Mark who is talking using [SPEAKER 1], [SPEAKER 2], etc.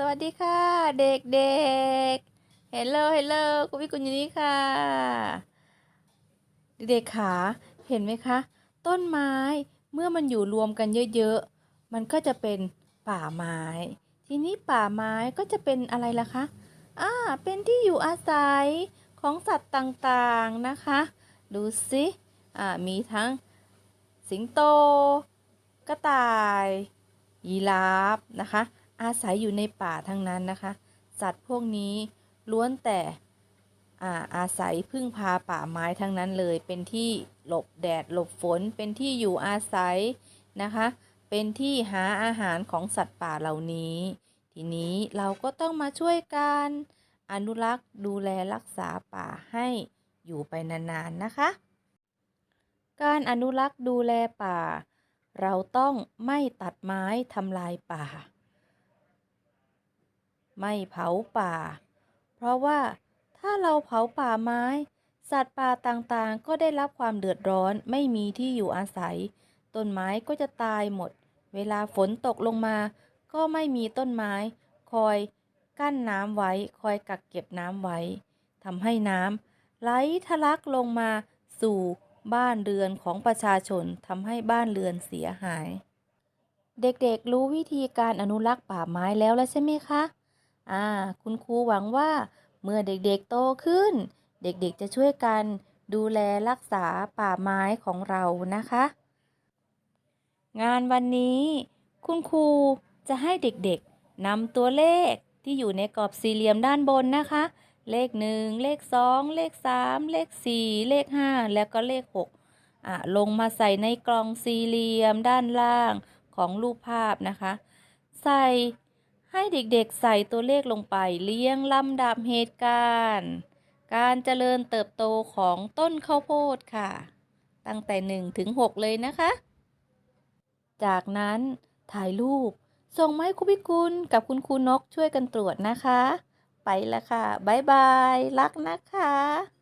[SPEAKER 1] สวัสดีค่ะ เด็กๆเฮลโลเฮลโลคุณพี่กุญอยู่นี่ค่ะ เด็กๆขาเห็นไหมคะ ต้นไม้เมื่อมันอยู่รวมกันเยอะๆ มันก็จะเป็นป่าไม้ ทีนี้ป่าไม้ก็จะเป็นอะไรล่ะคะอ่าเป็นที่อยู่อาศัยของสัตว์ต่างๆนะคะ ดูสิอ่ามีทั้งสิงโต กระต่าย ยีราฟนะคะ อาศัยอยู่ในป่าทั้งนั้นนะคะ สัตว์พวกนี้ล้วนแต่อาอาศัยพึ่งพาป่าไม้ทั้งนั้นเลย เป็นที่หลบแดดหลบฝน เป็นที่อยู่อาศัยนะคะ เป็นที่หาอาหารของสัตว์ป่าเหล่านี้ ทีนี้เราก็ต้องมาช่วยกันอนุรักษ์ดูแลรักษาป่าให้อยู่ไปนานๆนะคะ การอนุรักษ์ดูแลป่า เราต้องไม่ตัดไม้ทำลายป่า ไม่เผาป่า เพราะว่าถ้าเราเผาป่าไม้ สัตว์ป่าต่างๆ ก็ได้รับความเดือดร้อนไม่มีที่อยู่อาศัย ต้นไม้ก็จะตายหมด เวลาฝนตกลงมา ก็ไม่มีต้นไม้ คอยกั้นน้ำไว้ คอยกักเก็บน้ำไว้ทำให้น้ำไหลทะลักลงมาสู่บ้านเรือนของประชาชนทำให้บ้านเรือนเสียหาย เด็กๆรู้วิธีการอนุรักษ์ป่าไม้แล้วแล้วใช่ไหมคะ อ่า คุณครูหวังว่าเมื่อเด็กๆโตขึ้น เด็กๆจะช่วยกันดูแลรักษาป่าไม้ของเรานะคะ งานวันนี้ คุณครูจะให้เด็กๆนำตัวเลขที่อยู่ในกรอบสี่เหลี่ยมด้านบนนะคะ เลขหนึ่งเลขสองเลขสามเลขสี่เลขห้าแล้วก็เลขหกอะลงมาใส่ในกล่องสี่เหลี่ยมด้านล่างของรูปภาพนะคะ ใส่ ให้เด็กๆใส่ตัวเลขลงไปเรียงลำดับเหตุการณ์ การเจริญเติบโตของต้นข้าวโพดค่ะ ตั้งแต่ 1 ถึง 6 เลยนะคะ จากนั้นถ่ายรูป ส่งมาให้คุณพิกุลกับคุณครูนกช่วยกันตรวจนะคะ ไปละค่ะ บ๊ายบาย รักนะคะ